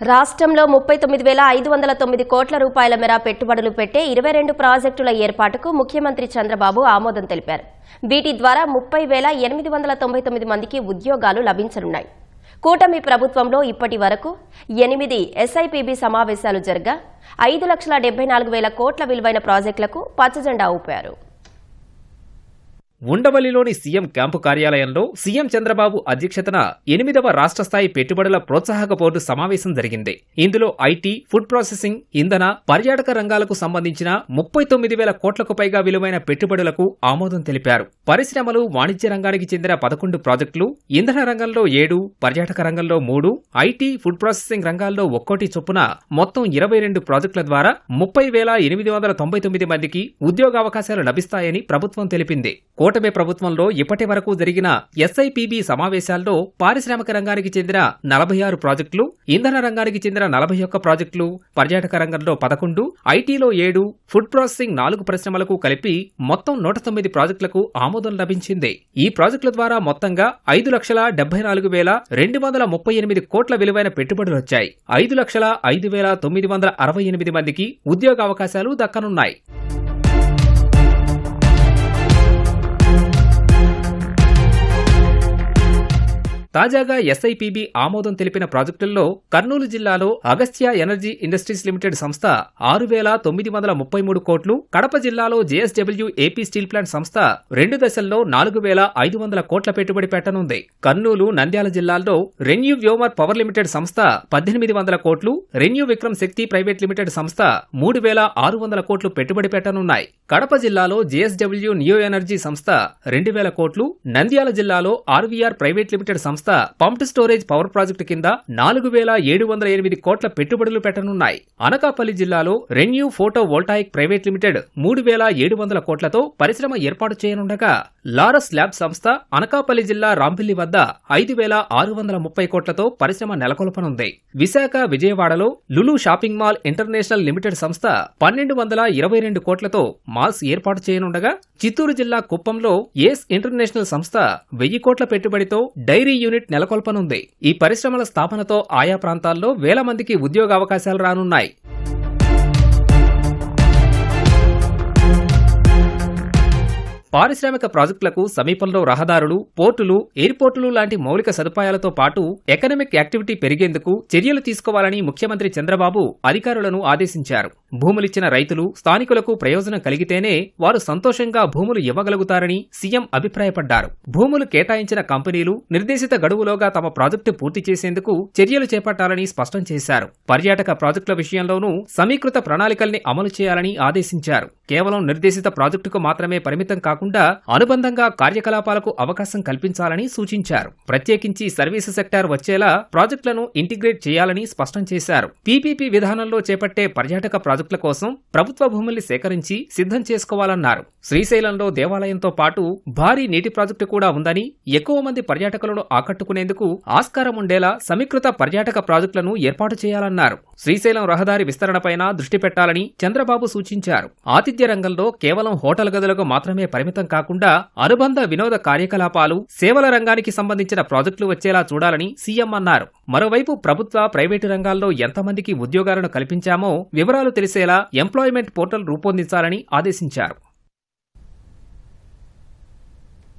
రాష్ట్రంలో ముప్పై తొమ్మిది వేల ఐదు వందల తొమ్మిది కోట్ల రూపాయల మేర పెట్టుబడులు పెట్టే ఇరవై రెండు ప్రాజెక్టుల ఏర్పాటుకు ముఖ్యమంత్రి చంద్రబాబు ఆమోదం తెలిపారు. వీటి ద్వారా ముప్పై వేల ఎనిమిది వందల తొంభై తొమ్మిది మందికి ఉద్యోగాలు లభించనున్నాయి. కూటమి ప్రభుత్వంలో ఇప్పటి వరకు ఎనిమిది ఎస్ఐపిబి సమావేశాలు జరగా ఐదు లక్షల డెబ్బై నాలుగు వేల కోట్ల విలువైన ప్రాజెక్టులకు పచ్చజెండా ఊపారు. ఉండవల్లిలోని సీఎం క్యాంపు కార్యాలయంలో సీఎం చంద్రబాబు అధ్యక్షతన ఎనిమిదవ రాష్ట్ర స్థాయి పెట్టుబడుల ప్రోత్సాహక బోర్డు సమావేశం జరిగింది. ఇందులో ఐటీ ఫుడ్ ప్రాసెసింగ్ ఇంధన పర్యాటక రంగాలకు సంబంధించిన ముప్పై తొమ్మిది వేల కోట్లకు పైగా విలువైన పెట్టుబడులకు ఆమోదం తెలిపారు. పరిశ్రమలు వాణిజ్య రంగానికి చెందిన పదకొండు ప్రాజెక్టులు ఇంధన రంగంలో ఏడు పర్యాటక రంగంలో మూడు ఐటీ ఫుడ్ ప్రాసెసింగ్ రంగాల్లో ఒక్కోటి చొప్పున మొత్తం ఇరవై రెండు ప్రాజెక్టుల ద్వారా ముప్పై వేల ఎనిమిది వందల తొంభై తొమ్మిది మందికి ఉద్యోగావకాశాలు లభిస్తాయని ప్రభుత్వం తెలిపింది. కూటమి ప్రభుత్వంలో ఇప్పటి వరకు జరిగిన ఎస్ఐపిబి సమావేశాల్లో పారిశ్రామిక రంగానికి చెందిన నలభై ఆరు ప్రాజెక్టులు ఇంధన రంగానికి చెందిన నలభై ఒక్క ప్రాజెక్టులు పర్యాటక రంగంలో పదకొండు ఐటీలో ఏడు ఫుడ్ ప్రాసెసింగ్ నాలుగు పరిశ్రమలకు కలిపి మొత్తం నూట తొమ్మిది ప్రాజెక్టులకు ఆమోదం లభించింది. ఈ ప్రాజెక్టుల ద్వారా మొత్తంగా ఐదు లక్షల డెబ్బై నాలుగు వేల రెండు వందల ముప్పై ఎనిమిది కోట్ల విలువైన పెట్టుబడులు వచ్చాయి. ఐదు లక్షల ఐదు వేల తొమ్మిది వందల అరవై ఎనిమిది మందికి ఉద్యోగావకాశాలు దక్కనున్నాయి. తాజాగా ఎస్ఐపిబి ఆమోదం తెలిపిన ప్రాజెక్టుల్లో కర్నూలు జిల్లాలో అగస్త్య ఎనర్జీ ఇండస్ట్రీస్ లిమిటెడ్ సంస్థ ఆరు వేల తొమ్మిది వందల ముప్పై మూడు కోట్లు కడప జిల్లాలో జేఎస్డబ్ల్యూ ఏపీ స్టీల్ ప్లాంట్ సంస్థ రెండు దశల్లో నాలుగు వేల ఐదు వందల కోట్ల పెట్టుబడి పెట్టనుంది. కర్నూలు నంద్యాల జిల్లాల్లో రెన్యూ వ్యోమర్ పవర్ లిమిటెడ్ సంస్థ పద్దెనిమిది వందల కోట్లు ReNew Vikram Shakti private limited సంస్థ మూడు వేల ఆరు వందల కోట్లు పెట్టుబడి పెట్టనున్నాయి. కడప జిల్లాలో జేఎస్డబ్ల్యూ న్యూ ఎనర్జీ సంస్థ రెండు వేల కోట్లు నంద్యాల జిల్లాలో ఆర్వీఆర్ ప్రైవేట్ లిమిటెడ్ సంస్థ సంస్థ పంప్డ్ స్టోరేజ్ పవర్ ప్రాజెక్టు కింద నాలుగు వేల ఏడు వందల ఎనిమిది కోట్ల పెట్టుబడులు పెట్టనున్నాయి. అనకాపల్లి జిల్లాలో renew photovoltaic private limited మూడు వేల ఏడు వందల కోట్లతో పరిశ్రమ ఏర్పాటు చేయనుండగా లారస్ ల్యాబ్ సంస్థ అనకాపల్లి జిల్లా రాంపిల్లి వద్ద ఐదు వేల ఆరు వందల ముప్పై కోట్లతో పరిశ్రమ నెలకొల్పనుంది. విశాఖ విజయవాడలో Lulu shopping mall international limited సంస్థ పన్నెండు వందల ఇరవై రెండు కోట్లతో మాల్స్ ఏర్పాటు చేయనుండగా చిత్తూరు జిల్లా కుప్పంలో ఏస్ ఇంటర్నేషనల్ సంస్థ వెయ్యి కోట్ల పెట్టుబడితో డైరీ యూనిట్ నెలకొల్పనుంది. ఈ పరిశ్రమల స్థాపనతో ఆయా ప్రాంతాల్లో వేల మందికి ఉద్యోగావకాశాలు రానున్నాయి. పారిశ్రామిక ప్రాజెక్టులకు సమీపంలో రహదారులు పోర్టులు ఎయిర్పోర్టులు లాంటి మౌలిక సదుపాయాలతో పాటు ఎకనమిక్ యాక్టివిటీ పెరిగేందుకు చర్యలు తీసుకోవాలని ముఖ్యమంత్రి చంద్రబాబు అధికారులను ఆదేశించారు. భూములిచ్చిన రైతులు స్థానికులకు ప్రయోజనం కలిగితేనే వారు సంతోషంగా భూములు ఇవ్వగలుగుతారని సీఎం అభిప్రాయపడ్డారు. భూములు కేటాయించిన కంపెనీలు నిర్దేశిత గడువులోగా తమ ప్రాజెక్టు పూర్తి చేసేందుకు చర్యలు చేపట్టాలని స్పష్టం చేశారు. పర్యాటక ప్రాజెక్టుల విషయంలోనూ సమీకృత ప్రణాళికల్ని అమలు చేయాలని ఆదేశించారు. కేవలం నిర్దేశిత ప్రాజెక్టుకు మాత్రమే పరిమితం కాకుండా అనుబంధంగా కార్యకలాపాలకు అవకాశం కల్పించాలని సూచించారు. ప్రత్యేకించి సర్వీసు సెక్టార్ వచ్చేలా ప్రాజెక్టులను ఇంటిగ్రేట్ చేయాలని స్పష్టం చేశారు. పీపీపీ విధానంలో చేపట్టే పర్యాటక ప్రాజెక్టుల కోసం ప్రభుత్వ భూముల్ని సేకరించి సిద్ధం చేసుకోవాలన్నారు. శ్రీశైలంలో దేవాలయంతో పాటు భారీ నీటి ప్రాజెక్టు కూడా ఉందని ఎక్కువ మంది పర్యాటకులను ఆకట్టుకునేందుకు ఆస్కారం ఉండేలా సమీకృత పర్యాటక ప్రాజెక్టులను ఏర్పాటు చేయాలన్నారు. శ్రీశైలం రహదారి విస్తరణపైన దృష్టి పెట్టాలని చంద్రబాబు సూచించారు. ఆతిథ్య రంగంలో కేవలం హోటల్ గదులకు మాత్రమే పరిమితం కాకుండా అనుబంధ వినోద కార్యకలాపాలు సేవల రంగానికి సంబంధించిన ప్రాజెక్టులు వచ్చేలా చూడాలని సీఎం అన్నారు. మరోవైపు ప్రభుత్వ ప్రైవేటు రంగాల్లో ఎంతమందికి ఉద్యోగాలను కల్పించామో వివరాలు తెలిసేలా ఎంప్లాయ్మెంట్ పోర్టల్ రూపొందించాలని ఆదేశించారు.